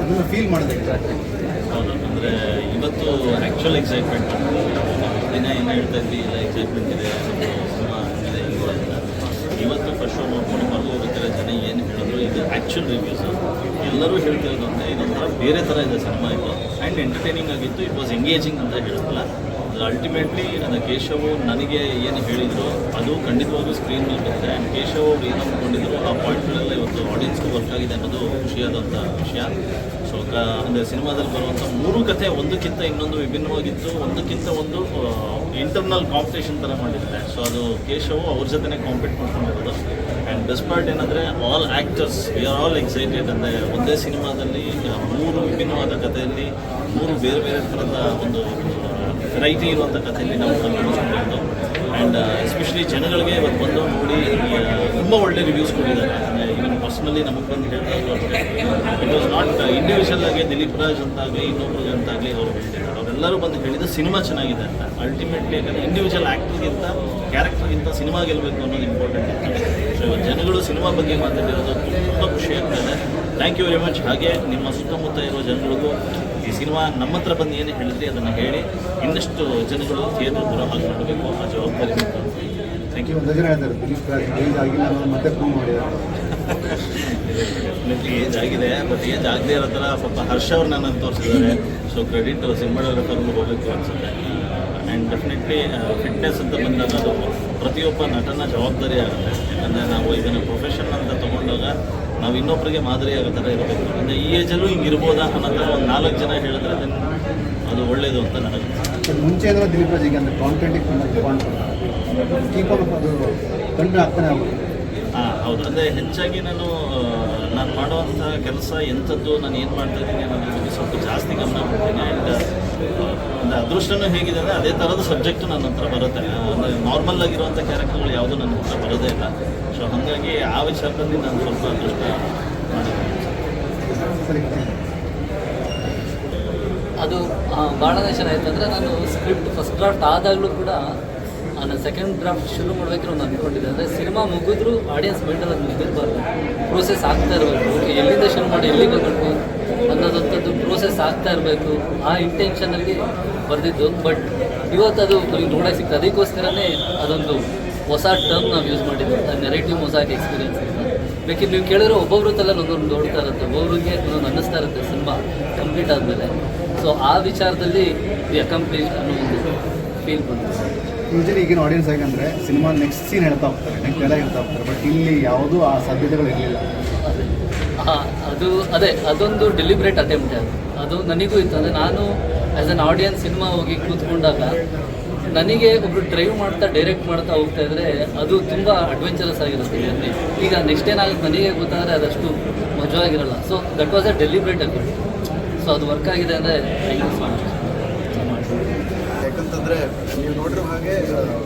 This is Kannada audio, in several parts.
ಅದನ್ನು ಫೀಲ್ ಮಾಡಿದೆ ಹೌದು ಅಂದರೆ ಇವತ್ತು ಆ್ಯಕ್ಚುಯಲ್ ಎಕ್ಸೈಟ್ಮೆಂಟ್ ದಿನ ಏನು ಹೇಳ್ತಾ ಇದ್ವಿ ಇಲ್ಲ ಎಕ್ಸೈಟ್ಮೆಂಟ್ ಇದೆ, ಸಿನಿಮಾ ಇದೆ ಇವತ್ತು ಫಸ್ಟ್ ಶೋ ನೋಡ್ಕೊಂಡು ಹೊರಗೆ ಹೋಗ್ಬೇಕಾದ್ರೆ ಜನ ಏನು ಹೇಳಿದ್ರು, ಇದು ಆ್ಯಕ್ಚುಲ್ ರಿವ್ಯೂಸ್ ಎಲ್ಲರೂ ಹೇಳ್ತಿರೋದು ಅಂದರೆ ಇದೊಂಥರ ಬೇರೆ ಥರ ಇದೆ ಸಿನಿಮಾ ಇದು. ಆ್ಯಂಡ್ ಎಂಟರ್ಟೈನಿಂಗ್ ಆಗಿತ್ತು ಇಟ್ ವಾಸ್ ಎಂಗೇಜಿಂಗ್ ಅಂತ ಹೇಳಿದ್ರಲ್ಲ ಅಲ್ಟಿಮೇಟ್ಲಿ ಅದು ಕೇಶವ್ ನನಗೆ ಏನು ಹೇಳಿದ್ರು ಅದು ಖಂಡಿತವಾಗೂ ಸ್ಕ್ರೀನ್ ಮೇಲೆ ಆ್ಯಂಡ್ ಕೇಶವ್ ಅವ್ರು ಏನು ಅಂದ್ಕೊಂಡಿದ್ರು ಆ ಪಾಯಿಂಟ್ಗಳೆಲ್ಲ ಇವತ್ತು ಆಡಿಯನ್ಸ್ಗೂ ವರ್ಕ್ ಆಗಿದೆ ಅನ್ನೋದು ಖುಷಿಯಾದಂಥ ವಿಷಯ. ಸೊ ಕ, ಅಂದರೆ ಸಿನಿಮಾದಲ್ಲಿ ಬರುವಂಥ ಮೂರು ಕಥೆ ಒಂದಕ್ಕಿಂತ ಇನ್ನೊಂದು ವಿಭಿನ್ನವಾಗಿತ್ತು ಒಂದಕ್ಕಿಂತ ಒಂದು ಇಂಟರ್ನಲ್ ಕಾಂಪಿಟೇಷನ್ ಥರ ಮಾಡಿದ್ದಾರೆ. ಸೊ ಅದು ಕೇಶವ್ ಅವ್ರ ಜೊತೆನೇ ಕಾಂಪೀಟ್ ಮಾಡ್ಕೊಂಡಿರೋದು. ಆ್ಯಂಡ್ ಬೆಸ್ಟ್ ಪಾರ್ಟ್ ಏನಂದರೆ all actors we are all excited ಅಂದರೆ ಒಂದೇ ಸಿನಿಮಾದಲ್ಲಿ ಮೂರು ವಿಭಿನ್ನವಾದ ಕಥೆಯಲ್ಲಿ, ಮೂರು ಬೇರೆ ಬೇರೆ ಥರದ ಒಂದು ವೆರೈಟಿ ಇರುವಂಥ ಕಥೆಯಲ್ಲಿ ನಾವು ಕಾಣಿಸ್ಕೊಂಡಿದ್ದು ಆ್ಯಂಡ್ ಎಸ್ಪೆಷಲಿ ಜನಗಳಿಗೆ ಇವತ್ತು ಬಂದು ನೋಡಿ ತುಂಬ ಒಳ್ಳೆ ರಿವ್ಯೂಸ್ ಕೊಟ್ಟಿದ್ದಾರೆ. ಅಂದರೆ ಈವನ್ ಪರ್ಸ್ನಲಿ ನಮಗೆ ಬಂದು ಹೇಳ್ತಾ ಇಟ್ ವಾಸ್ ನಾಟ್ ಇಂಡಿವಿಜುವಲ್ ಆಗಿ ದಿಲೀಪ್ ರಾಜ್ ಅಂತಾಗಲಿ ಇನ್ನೊಬ್ರಿಗೆ ಅಂತಾಗಲಿ ಅವರು ಹೇಳ್ತಿದ್ದಾರೆ ಅವರೆಲ್ಲರೂ ಬಂದು ಹೇಳಿದ್ದು ಸಿನಿಮಾ ಚೆನ್ನಾಗಿದೆ ಅಂತ. ಅಲ್ಟಿಮೇಟ್ಲಿ ಯಾಕಂದರೆ ಇಂಡಿವಿಜುವಲ್ ಆ್ಯಕ್ಟರ್ಗಿಂತ ಕ್ಯಾರೆಕ್ಟರ್ಗಿಂತ ಸಿನಿಮಾ ಗೆಲ್ಲಬೇಕು ಅನ್ನೋದು ಇಂಪಾರ್ಟೆಂಟ್ ಇತ್ತು. ಸೊ ಇವತ್ತು ಜನಗಳು ಸಿನಿಮಾ ಬಗ್ಗೆ ಮಾತಾಡಿರೋದು ತುಂಬ ಖುಷಿ ಆಗ್ತದೆ. ಥ್ಯಾಂಕ್ ಯು ವೆರಿ ಮಚ್ ಹಾಗೆ ನಿಮ್ಮ ಸುತ್ತಮುತ್ತ ಇರೋ ಜನಗಳಿಗೂ ಈ ಸಿನಿಮಾ ನಮ್ಮ ಹತ್ರ ಬಂದು ಏನು ಹೇಳಿದ್ರಿ ಅದನ್ನು ಹೇಳಿ ಇನ್ನಷ್ಟು ಜನಗಳು ಥಿಯೇಟರ್ ಬರೋ ಹಾಗೆ ಮಾಡಬೇಕು ಆ ಜವಾಬ್ದಾರಿ ಥ್ಯಾಂಕ್ ಯು ಒಂದು ಜನ ಮತ್ತೆ ಫೋನ್ ಮಾಡಿದ್ದಾರೆ ಡೆಫಿನೆಟ್ಲಿ ಏಜ್ ಆಗಿದೆ ಬಟ್ ಏಜ್ ಆಗದೆ ಇರೋ ಥರ ಸ್ವಲ್ಪ ಹರ್ಷ ಅವ್ರು ನನ್ನ ತೋರಿಸಿದ್ದಾರೆ. ಸೊ ಕ್ರೆಡಿಟ್ ಸಿನಿಮಾಟೋಗ್ರಫರ್ಗೂ ಹೋಗಬೇಕು ಅನಿಸುತ್ತೆ ಆ್ಯಂಡ್ ಡೆಫಿನೆಟ್ಲಿ ಫಿಟ್ನೆಸ್ ಅಂತ ಬಂದಾಗ ಅದು ಪ್ರತಿಯೊಬ್ಬ ನಟನ ಜವಾಬ್ದಾರಿ ಆಗುತ್ತೆ. ಯಾಕಂದರೆ ನಾವು ಇದನ್ನು ಪ್ರೊಫೆಷನ್ ಅಂತ ತೊಗೊಂಡಾಗ ನಾವು ಇನ್ನೊಬ್ಬರಿಗೆ ಮಾದರಿ ಆಗೋ ಥರ ಇರಬೇಕು. ಅಂದರೆ ಈ ಏಜಲ್ಲೂ ಹಿಂಗೆ ಇರ್ಬೋದಾ ಅನ್ನೋ ಥರ ಒಂದು ನಾಲ್ಕು ಜನ ಹೇಳಿದ್ರೆ ಅದನ್ನು ಅದು ಒಳ್ಳೆಯದು ಅಂತ ನನಗೆ ಮುಂಚೆ ಏನೋ ದಿಲೀಪ್ ರಾಜಿಗೆ ಅಂದರೆ ಕಾಂಟೆಂಟಿಗೆ ಕೀಪ್ ಅದು ಕಂಡು ಆಗ್ತಾನೆ ಆಗುತ್ತೆ. ಹೌದು. ಅಂದರೆ ಹೆಚ್ಚಾಗಿ ನಾನು ನಾನು ಮಾಡುವಂಥ ಕೆಲಸ ಎಂಥದ್ದು ನಾನು ಏನು ಮಾಡ್ತಾ ಇದ್ದೀನಿ ಅನ್ನೋದ್ರ ಬಗ್ಗೆ ಸ್ವಲ್ಪ ಜಾಸ್ತಿ ಗಮನ ಕೊಡ್ತೀನಿ. ಆ್ಯಂಡ್ ಒಂದು ಅದೃಷ್ಟನೂ ಹೇಗಿದೆ ಅಂದರೆ ಅದೇ ಥರದ ಸಬ್ಜೆಕ್ಟು ನನ್ನ ಹತ್ರ ಬರುತ್ತೆ. ಅಂದರೆ ನಾರ್ಮಲ್ ಆಗಿರುವಂಥ ಕ್ಯಾರೆಕ್ಟರ್ಗಳು ಯಾವುದೂ ನನ್ನ ಹತ್ರ ಬರೋದೇ ಇಲ್ಲ. ಸೊ ಹಾಗಾಗಿ ಆ ವಿಚಾರದಲ್ಲಿ ನಾನು ಸ್ವಲ್ಪ ಅದೃಷ್ಟ ಅದು ಭಾಳ ಚೆನ್ನಾಗಿತ್ತು ಅಂದರೆ ನಾನು ಸ್ಕ್ರಿಪ್ಟ್ ಫಸ್ಟ್ ಡ್ರಾಫ್ಟ್ ಆದಾಗಲೂ ಕೂಡ ನಾನು ಸೆಕೆಂಡ್ ಡ್ರಾಫ್ಟ್ ಶುರು ಮಾಡಬೇಕಿರೋ ಒಂದು ಅಂದ್ಕೊಂಡಿದ್ದೆ ಅಂದರೆ ಸಿನಿಮಾ ಮುಗಿದ್ರು ಆಡಿಯನ್ಸ್ ಮೈಂಡಲ್ಲಿ ಅದು ನಿಂತಿರಬಾರ್ದು ಪ್ರೋಸೆಸ್ ಆಗ್ತಾ ಇರಬೇಕು. ಓಕೆ, ಎಲ್ಲಿಂದ ಶುರು ಮಾಡಿ, ಎಲ್ಲಿಗೆ ಬರಬೇಕು ಅನ್ನೋದಂಥದ್ದು ಪ್ರೋಸೆಸ್ ಆಗ್ತಾ ಇರಬೇಕು. ಆ ಇಂಟೆನ್ಷನಲ್ಲಿ ಬರೆದಿದ್ದು. ಬಟ್ ಇವತ್ತು ಅದು ನಮಗೆ ನೋಡೋಕೆ ಸಿಗ್ತದೆ ಅದಕ್ಕೋಸ್ಕರನೇ ಅದೊಂದು ಹೊಸ ಟರ್ಮ್ ನಾವು ಯೂಸ್ ಮಾಡಿದ್ದು ನೆರೆಟಿವ್ ಮೊಸಾಕ್ ಎಕ್ಸ್ಪೀರಿಯನ್ಸ್ ಅಂತ ಬೇಕಿದ್ರೆ ನೀವು ಕೇಳಿದ್ರೆ ಒಬ್ಬೊಬ್ಬರು ತಲೆ ಒಂದೊಂದು ನೋಡ್ತಾ ಇರುತ್ತೆ. ಒಬ್ಬೊಬ್ರಿಗೆ ಒಂದೊಂದು ಅನ್ನಿಸ್ತಾ ಇರುತ್ತೆ ಸಿನಿಮಾ ಕಂಪ್ಲೀಟ್ ಆದಮೇಲೆ. ಸೊ ಆ ವಿಚಾರದಲ್ಲಿ ಅಕಂಪ್ಲೀಟ್ ಅನ್ನೋ ಒಂದು ಫೀಲ್ ಬಂತು. ಯೂಶಲಿ ಈಗಿನ ಆಡಿಯನ್ಸ್ ಹೇಗಂದ್ರೆ ಸಿನಿಮಾ ನೆಕ್ಸ್ಟ್ ಸೀನ್ ಹೇಳ್ತಾ ಹೋಗ್ತಾರೆ ನೆಕ್ಸ್ಟ್ ಎಲ್ಲ ಹೇಳ್ತಾ ಹೋಗ್ತಾರೆ ಬಟ್ ಇಲ್ಲಿ ಯಾವುದೂ ಆ ಸಾಧ್ಯತೆಗಳು ಇರಲಿಲ್ಲ. ಅದೇ ಅದು, ಅದೇ, ಅದೊಂದು ಡೆಲಿಬ್ರೇಟ್ ಅಟೆಂಪ್ಟ್ ಅದು. ಅದು ನನಗೂ ಇತ್ತು. ಅಂದರೆ ನಾನು ಆ್ಯಸ್ ಅನ್ ಆಡಿಯನ್ಸ್ ಸಿನಿಮಾ ಹೋಗಿ ಕೂತ್ಕೊಂಡಾಗ ನನಗೆ ಒಬ್ರು ಡ್ರೈವ್ ಮಾಡ್ತಾ ಡೈರೆಕ್ಟ್ ಮಾಡ್ತಾ ಹೋಗ್ತಾ ಇದ್ರೆ ಅದು ತುಂಬ ಅಡ್ವೆಂಚರಸ್ ಆಗಿರುತ್ತೆ ಜರ್ನಿ ಈಗ ನೆಕ್ಸ್ಟ್ ಏನಾಗುತ್ತೆ ನನಗೆ ಗೊತ್ತಾದರೆ ಅದಷ್ಟು ಮಜವಾಗಿರಲ್ಲ. So that was a deliberate attempt so ಅದು ವರ್ಕ್ ಆಗಿದೆ ಅಂದರೆ ಥ್ಯಾಂಕ್ ಯು ಸೊ ಯಾಕಂತಂದ್ರೆ ನೀವು ನೋಡಿರೋ ಹಾಗೆ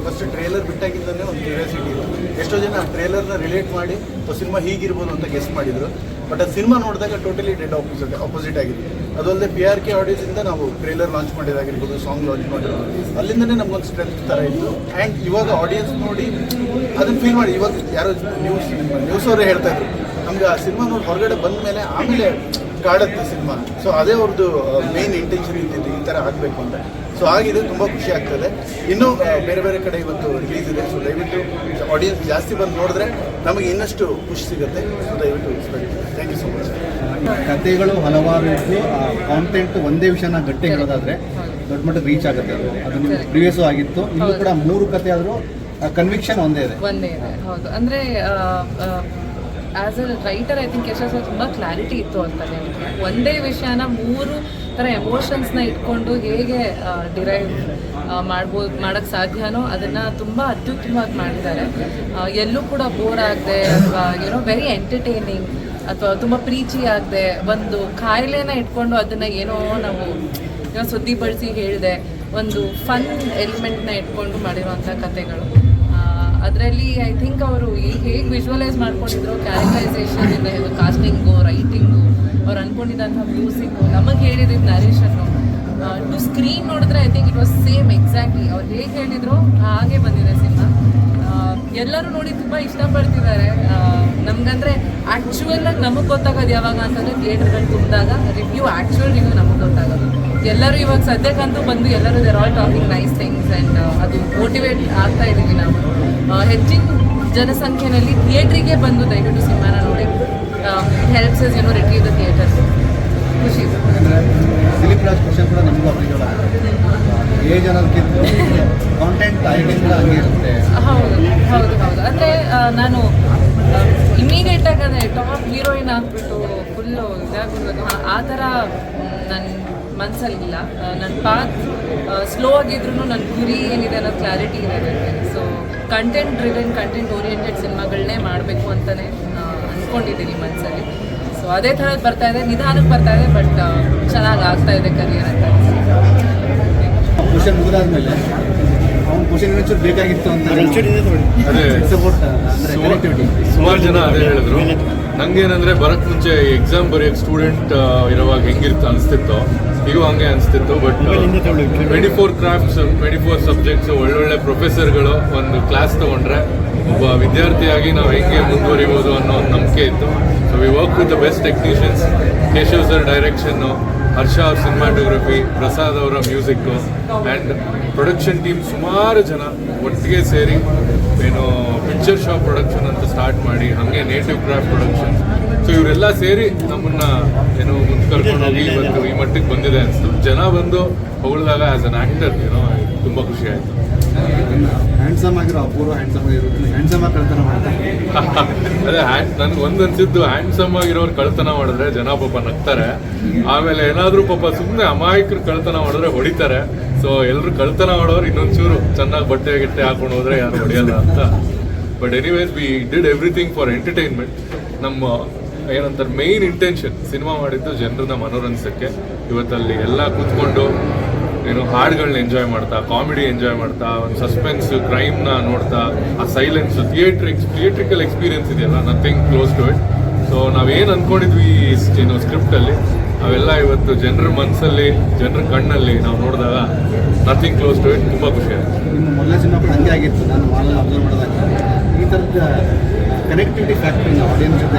ಫಸ್ಟ್ ಟ್ರೇಲರ್ ಬಿಟ್ಟಾಗಿಂದಲೇ ಒಂದು ಕ್ಯೂರಿಯಾಸಿಟಿ ಇದೆ ಎಷ್ಟೋ ಜನ ಟ್ರೇಲರ್ನ ರಿಲೇಟ್ ಮಾಡಿ ಸಿನಿಮಾ ಹೀಗಿರ್ಬೋದು ಅಂತ ಗೆಸ್ ಮಾಡಿದ್ರು. ಬಟ್ ಅದು ಸಿನಿಮಾ ನೋಡಿದಾಗ ಟೋಟಲಿ ಡೆಡ್ ಆಪೋಸಿಟ್ ಆಪೋಸಿಟ್ ಆಗಿದೆ. ಅದಲ್ಲದೆ ಪಿ ಆರ್ ಕೆ ಆಡಿಯೋದಿಂದ ನಾವು ಟ್ರೇಲರ್ ಲಾಂಚ್ ಮಾಡಿದಾಗಿರ್ಬೋದು ಸಾಂಗ್ ಲಾಂಚ್ ಮಾಡಿರೋದು ಅಲ್ಲಿಂದನೇ ನಮ್ಗೊಂದು ಸ್ಟ್ರೆಂತ್ ಥರ ಇತ್ತು. ಆ್ಯಂಡ್ ಇವಾಗ ಆಡಿಯನ್ಸ್ ನೋಡಿ, ಅದನ್ನ ಫೀಲ್ ಮಾಡಿ, ಇವಾಗ ಯಾರೋ ನ್ಯೂಸ್ ನ್ಯೂಸ್ ಅವರೇ ಹೇಳ್ತಾ ಇದ್ರು. ನಮ್ಗೆ ಆ ಸಿನಿಮಾ ನೋಡಿ ಹೊರಗಡೆ ಬಂದ ಮೇಲೆ ಆಮೇಲೆ ಕಾಡುತ್ತೆ ಸಿನಿಮಾ. ಸೊ ಅದೇ ಅವ್ರದ್ದು ಮೇನ್ ಇಂಟೆನ್ಷನ್ ಇದ್ದಿದ್ದು ಈ ಥರ ಆಗಬೇಕು ಅಂತ. ಸೊ ಆಗಿದೆ ತುಂಬ ಖುಷಿ ಆಗ್ತದೆ. ಇನ್ನೂ ಬೇರೆ ಬೇರೆ ಕಡೆ ಇವತ್ತು ರಿಲೀಸ್ ಇದೆ. ಸೊ ದಯವಿಟ್ಟು ಆಡಿಯನ್ಸ್ ಜಾಸ್ತಿ ಬಂದು ನೋಡಿದ್ರೆ ನಮಗೆ ಇನ್ನಷ್ಟು ಖುಷಿ ಸಿಗುತ್ತೆ. ಸೊ ದಯವಿಟ್ಟು ಥ್ಯಾಂಕ್ ಯು ಸೊ ಮಚ್ ಕಥೆಗಳು ಹಲವಾರು ಇದ್ದು ಆ ಕಾಂಟೆಂಟ್ ಒಂದೇ ವಿಷಯನ ಗಟ್ಟಿ ಹೇಳೋದಾದರೆ ದೊಡ್ಡ ಮಟ್ಟಕ್ಕೆ ರೀಚ್ ಆಗುತ್ತೆ ಅದು. ಅದು ನಿಮ್ಗೆ ಪ್ರಿವಿಯಸ್ಸು ಆಗಿತ್ತು. ಇಲ್ಲೂ ಕೂಡ ಮೂರು ಕಥೆ ಆದರೂ ಕನ್ವಿಕ್ಷನ್ ಒಂದೇ ಇದೆ. ಒಂದೇ ಇದೆ. ಹೌದು. ಅಂದರೆ as a writer I think Yashas ತುಂಬ ಕ್ಲಾರಿಟಿ ಇತ್ತು ಅಂತ ನನಗೆ ಒಂದೇ ವಿಷಯನ ಮೂರು ಥರ ಎಮೋಷನ್ಸ್ನ ಇಟ್ಕೊಂಡು ಹೇಗೆ ಡಿರೈವ್ ಮಾಡ್ಬೋದು ಮಾಡೋಕ್ಕೆ ಸಾಧ್ಯನೋ ಅದನ್ನು ತುಂಬ ಅತ್ಯುತ್ತಮವಾಗಿ ಮಾಡಿದ್ದಾರೆ. ಎಲ್ಲೂ ಕೂಡ ಬೋರ್ ಆಗದೆ ಅಥವಾ ಏನೋ ವೆರಿ ಎಂಟರ್ಟೈನಿಂಗ್ ಅಥವಾ ತುಂಬ ಪ್ರೀಚಿ ಆಗದೆ ಒಂದು ಕಾಯಿಲೆನ ಇಟ್ಕೊಂಡು ಅದನ್ನು ಏನೋ ನಾವು ಸುದ್ದಿ ಬಳಸಿ ಹೇಳಿದೆ ಒಂದು ಫನ್ ಎಲಿಮೆಂಟ್ನ ಇಟ್ಕೊಂಡು ಮಾಡಿರುವಂಥ ಕಥೆಗಳು. ಅದರಲ್ಲಿ ಐ ಥಿಂಕ್ ಅವರು ಹೇಗೆ ವಿಜುವಲೈಸ್ ಮಾಡ್ಕೊಂಡಿದ್ರು ಕ್ಯಾರೆಕ್ಟರೈಸೇಷನ್ ಇಂದ ಇದು ಕಾಸ್ಟಿಂಗು ರೈಟಿಂಗು ಅವ್ರು ಅನ್ಕೊಂಡಿದ್ದಂಥ ಮ್ಯೂಸಿಕ್ಕು ನಮಗೆ ಹೇಳಿದ್ದು ನರೇಷನ್ನು ಟು ಸ್ಕ್ರೀನ್ ನೋಡಿದ್ರೆ I think it was same exactly ಅವ್ರು ಹೇಗೆ ಹೇಳಿದ್ರು, ಹಾಗೆ ಬಂದಿದೆ ಸಿನಿಮಾ. ಎಲ್ಲರೂ ನೋಡಿ ತುಂಬ ಇಷ್ಟಪಡ್ತಿದ್ದಾರೆ. ನಮ್ಗಂದ್ರೆ ಆ್ಯಕ್ಚುಯಲ್ ಆಗಿ ನಮಗೆ ಗೊತ್ತಾಗೋದು ಯಾವಾಗ ಅಂತಂದರೆ ಥಿಯೇಟರ್ಗಳು ತುಂಬಿದಾಗ ರಿವ್ಯೂ ಆ್ಯಕ್ಚುಯಲ್ ರಿವ್ಯೂ ನಮಗೆ ಗೊತ್ತಾಗೋದು. ಎಲ್ಲರೂ ಇವಾಗ ಸದ್ಯಕ್ಕಂತೂ ಬಂದು ಎಲ್ಲರೂ they're all talking nice things and ಅದು ಮೋಟಿವೇಟ್ ಆಗ್ತಾ ಇದ್ದೀವಿ ನಾವು. ಹೆಚ್ಚಿನ ಜನಸಂಖ್ಯೆಯಲ್ಲಿ ಥಿಯೇಟ್ರಿಗೆ ಬಂದು ದಯವಿಟ್ಟು ಸಿನಿಮಾನ ನೋಡಿ. ಹೆಲ್ಪ್ಸ್ ಇಸ್ ಏನೋ ರಿಟ್ರೀವ್ ದ ಥಿಯೇಟರ್ ಖುಷಿ. ಇದೆ. ದಿಲೀಪ್ ರಾಜ್ ಕ್ವಶನ್ ಕೂಡ ನಮಗೂ ಅಪ್ಲಿಕೇಬಲ್ ಆಗುತ್ತೆ ಏಜ್ ಅನ್ನೋದಕ್ಕಿಂತ ಕಾಂಟೆಂಟ್ ಐಟಮ್ ಕೂಡ ಹಂಗೆ ಇರುತ್ತೆ. ಹೌದು ಹೌದು ಹೌದು. ಅಂದರೆ ನಾನು ಇಮಿಡಿಯೇಟ್ ಆಗಿ ಅದೇ ಟಾಪ್ ಹೀರೋಯಿನ್ ಆಗಿಬಿಟ್ಟು ಫುಲ್ಲು ಇದಾಗ್ಬಿಡ್ಬೇಕು. ಆ- ಥರ ನನ್ನ ಮನಸ್ಸಲ್ಲಿಲ್ಲ ನನ್ನ ಪಾತ್ ಸ್ಲೋ ಆಗಿದ್ರು ನನ್ನ ಗುರಿ ಏನಿದೆ ಅನ್ನೋ ಕ್ಲಾರಿಟಿ ಇದೆ ನನಗೆ so content driven content oriented ಸಿನಿಮಾಗಳನ್ನೇ ಮಾಡಬೇಕು ಅಂತಲೇ ಅಂದ್ಕೊಂಡಿದ್ದೀನಿ ಮನಸ್ಸಲ್ಲಿ ಸೊ ಅದೇ ಥರದ್ದು ಬರ್ತಾ ಇದೆ ನಿಧಾನಕ್ಕೆ ಬರ್ತಾ ಇದೆ ಬಟ್ ಚೆನ್ನಾಗಿ ಆಗ್ತಾ ಇದೆ ಕರಿಯರ್ ಅಂತ. ಕ್ವಶನ್ ಮುಗಿದಾದ್ಮೇಲೆ ಅವ್ನು ಕ್ವಶನ್ ಬೇಕಾಗಿತ್ತು ಅಂತ ಅದೇ ಸಪೋರ್ಟ್ ಅಂದರೆ ಸುಮಾರು ಜನ ಅದೇ ಹೇಳಿದ್ರು. ನಂಗೇನಂದ್ರೆ ಬರಕ್ ಮುಂಚೆ ಎಕ್ಸಾಮ್ ಬರೆಯೋಕ್ಕೆ ಸ್ಟೂಡೆಂಟ್ ಇರುವಾಗ ಹೆಂಗಿರ್ತ ಅನಿಸ್ತಿತ್ತೋ ಈಗ ಹಂಗೆ ಅನಿಸ್ತಿತ್ತು but twenty four crafts twenty four subjects ಒಳ್ಳೊಳ್ಳೆ ಪ್ರೊಫೆಸರ್ಗಳು ಒಂದು ಕ್ಲಾಸ್ ತಗೊಂಡ್ರೆ ಒಬ್ಬ ವಿದ್ಯಾರ್ಥಿಯಾಗಿ ನಾವು ಹೆಂಗೆ ಮುಂದುವರಿಬೋದು ಅನ್ನೋ ಒಂದು ನಂಬಿಕೆ ಇತ್ತು. So we work with the best technicians Keshav sir direction Harsha ಅವ್ರ ಸಿನಿಮಾಟೋಗ್ರಫಿ ಪ್ರಸಾದ್ ಅವರ ಮ್ಯೂಸಿಕ್ಕು ಆ್ಯಂಡ್ ಪ್ರೊಡಕ್ಷನ್ ಟೀಮ್ ಸುಮಾರು ಜನ ಒಟ್ಟಿಗೆ ಸೇರಿ ಏನು ಪಿಕ್ಚರ್ ಶಾಪ್ ಪ್ರೊಡಕ್ಷನ್ ಅಂತ ಸ್ಟಾರ್ಟ್ ಮಾಡಿ, ಹಾಗೆ ನೇಟಿವ್ ಕ್ರಾಫ್ಟ್ ಪ್ರೊಡಕ್ಷನ್ ಸೊ ಇವರೆಲ್ಲ ಸೇರಿ ನಮ್ಮನ್ನ ಏನು ಮುಂದೆ ಕರ್ಕೊಂಡು ಹೋಗಿ ಇವತ್ತು ಈ ಮಟ್ಟಿಗೆ ಬಂದಿದೆ ಅನಿಸ್ತು ಜನ ಬಂದು ಹೊಗಳಿದಾಗ ಆಸ್ ಅನ್ ಆ್ಯಕ್ಟರ್ ಏನೋ ತುಂಬ ಖುಷಿ ಆಯಿತು. ಹ್ಯಾಂಡ್ಸಮ್ ಆಗಿರೋ ಅಪೂರ್ವ ಹ್ಯಾಂಡ್ಸಮ್ ಮಾಡ್ತಾರೆ. ಅದೇ ಹ್ಯಾಂಡ್ ನನ್ಗೆ ಒಂದು ಅನ್ಸಿದ್ದು ಹ್ಯಾಂಡ್ಸಮ್ ಆಗಿರೋರು ಕಳ್ತನ ಮಾಡಿದ್ರೆ ಜನ ಪಾಪ ನಗ್ತಾರೆ. ಆಮೇಲೆ ಏನಾದರೂ ಪಾಪ ಸುಮ್ಮನೆ ಅಮಾಯಕರು ಕಳ್ತನ ಮಾಡಿದ್ರೆ ಹೊಡಿತಾರೆ. ಸೊ ಎಲ್ಲರೂ ಕಳ್ತನ ಮಾಡೋರು ಇನ್ನೊಂಚೂರು ಚೆನ್ನಾಗಿ ಬಟ್ಟೆ ಗಿಟ್ಟೆ ಹಾಕೊಂಡು ಹೋದ್ರೆ ಯಾರು ಹೊಡೆಯಲ್ಲ ಅಂತ. But anyways we did everything for entertainment ನಮ್ಮ ಏನಂತಾರೆ ಮೇನ್ ಇಂಟೆನ್ಷನ್ ಸಿನಿಮಾ ಮಾಡಿದ್ದು ಜನರನ್ನ ಮನೋರಂಜಿಸಕ್ಕೆ ಇವತ್ತಲ್ಲಿ ಎಲ್ಲ ಕೂತ್ಕೊಂಡು ಏನು ಹಾಡುಗಳನ್ನ ಎಂಜಾಯ್ ಮಾಡ್ತಾ ಕಾಮಿಡಿ ಎಂಜಾಯ್ ಮಾಡ್ತಾ, ಒಂದು ಸಸ್ಪೆನ್ಸ್ ಕ್ರೈಮ್ನ ನೋಡ್ತಾ, ಆ ಸೈಲೆನ್ಸ್ ಥಿಯೇಟ್ರ್ ಥಿಯೇಟ್ರಿಕಲ್ ಎಕ್ಸ್ಪೀರಿಯನ್ಸ್ ಇದೆಯಲ್ಲ nothing close to it so ನಾವೇನು ಅಂದ್ಕೊಂಡಿದ್ವಿ ಏನು ಸ್ಕ್ರಿಪ್ಟಲ್ಲಿ ಅವೆಲ್ಲ ಇವತ್ತು ಜನರ ಮನಸ್ಸಲ್ಲಿ ಜನರ ಕಣ್ಣಲ್ಲಿ ನಾವು ನೋಡಿದಾಗ ನಥಿಂಗ್ ಕ್ಲೋಸ್ ಟು ಇಟ್ ತುಂಬ ಖುಷಿ ಆಗುತ್ತೆ ಕೂಡ ಹಂಗೆ ಆಗಿತ್ತು, ನಾನು ಅಬ್ಸರ್ವ್ ಮಾಡಿದಾಗ. ಈ ಥರದ ಕನೆಕ್ಟಿವಿಟಿ ಫ್ಯಾಕ್ಟ್ರಿ ಆಡಿಯನ್ಸ್ ಜೊತೆ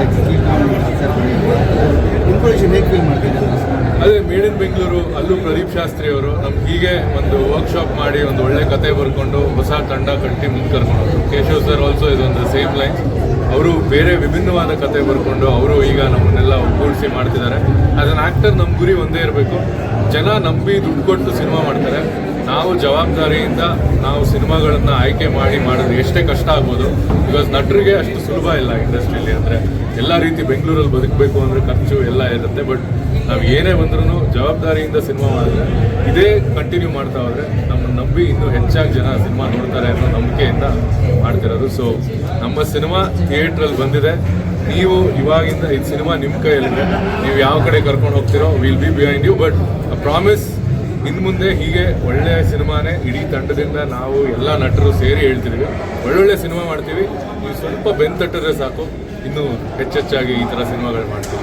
ಇನ್ಫಾರ್ಮೇಷನ್ ಹೇಗೆ ಫೀಲ್ ಮಾಡ್ತೀನಿ ಅದೇ ಮೇಡ್ ಇನ್ ಬೆಂಗಳೂರು ಅಲ್ಲೂ ಪ್ರದೀಪ್ ಶಾಸ್ತ್ರಿ ಅವರು ನಮ್ಗೆ ಹೀಗೆ ಒಂದು ವರ್ಕ್ಶಾಪ್ ಮಾಡಿ ಒಂದು ಒಳ್ಳೆ ಕತೆ ಬರ್ಕೊಂಡು ಹೊಸ ತಂಡ ಕಟ್ಟಿ ಮುಂದೆ ಕರ್ಕೊಂಡು ಕೇಶವ್ ಸರ್ ಆಲ್ಸೋ ಇದೊಂದು ಸೇಮ್ ಲೈನ್ ಅವರು ಬೇರೆ ವಿಭಿನ್ನವಾದ ಕತೆ ಬರ್ಕೊಂಡು ಅವರು ಈಗ ನಮ್ಮನ್ನೆಲ್ಲ ಒಗ್ಗೂಡಿಸಿ ಮಾಡ್ತಿದ್ದಾರೆ. ಆಸ್ ಅನ್ ಆಕ್ಟರ್ ನಮ್ಮ ಗುರಿ ಒಂದೇ ಇರಬೇಕು. ಜನ ನಂಬಿ ದುಡ್ಡು ಕೊಟ್ಟು ಸಿನಿಮಾ ಮಾಡ್ತಾರೆ. ನಾವು ಜವಾಬ್ದಾರಿಯಿಂದ ನಾವು ಸಿನಿಮಾಗಳನ್ನು ಆಯ್ಕೆ ಮಾಡಿ ಮಾಡೋದು ಎಷ್ಟೇ ಕಷ್ಟ ಆಗ್ಬೋದು. ಬಿಕಾಸ್ ನಟರಿಗೆ ಅಷ್ಟು ಸುಲಭ ಇಲ್ಲ ಇಂಡಸ್ಟ್ರಿಯಲ್ಲಿ ಅಂದರೆ ಎಲ್ಲ ರೀತಿ ಬೆಂಗಳೂರಲ್ಲಿ ಬದುಕಬೇಕು ಅಂದರೆ ಖರ್ಚು ಎಲ್ಲ ಇರುತ್ತೆ. ಬಟ್ ನಾವು ಏನೇ ಬಂದ್ರೂ ಜವಾಬ್ದಾರಿಯಿಂದ ಸಿನಿಮಾ ಮಾಡಿದ್ರೆ, ಇದೇ ಕಂಟಿನ್ಯೂ ಮಾಡ್ತಾ ಹೋದ್ರೆ ನಮ್ಮನ್ನು ನಂಬಿ ಇನ್ನೂ ಹೆಚ್ಚಾಗಿ ಜನ ಸಿನಿಮಾ ನೋಡ್ತಾರೆ ಅನ್ನೋ ನಂಬಿಕೆಯಿಂದ ಮಾಡ್ತಿರೋದು. ಸೊ ನಮ್ಮ ಸಿನಿಮಾ ಥಿಯೇಟ್ರಲ್ಲಿ ಬಂದಿದೆ. ನೀವು ಇವಾಗಿಂದ ಇದು ಸಿನಿಮಾ ನಿಮ್ಮ ಕೈಯಲ್ಲಿದೆ. ನೀವು ಯಾವ ಕಡೆ ಕರ್ಕೊಂಡು ಹೋಗ್ತಿರೋ will be behind you but promise ಇನ್ನು ಮುಂದೆ ಹೀಗೆ ಒಳ್ಳೆಯ ಸಿನಿಮಾನೇ ಇಡೀ ತಂಡದಿಂದ ನಾವು ಎಲ್ಲ ನಟರು ಸೇರಿ ಹೇಳ್ತಿದ್ದೀವಿ ಒಳ್ಳೊಳ್ಳೆ ಸಿನಿಮಾ ಮಾಡ್ತೀವಿ. ನೀವು ಸ್ವಲ್ಪ ಬೆನ್ ತಟ್ಟಿದ್ರೆ ಸಾಕು. ಇನ್ನೂ ಹೆಚ್ಚೆಚ್ಚಾಗಿ ಈ ಥರ ಸಿನಿಮಾಗಳು ಮಾಡ್ತೀವಿ.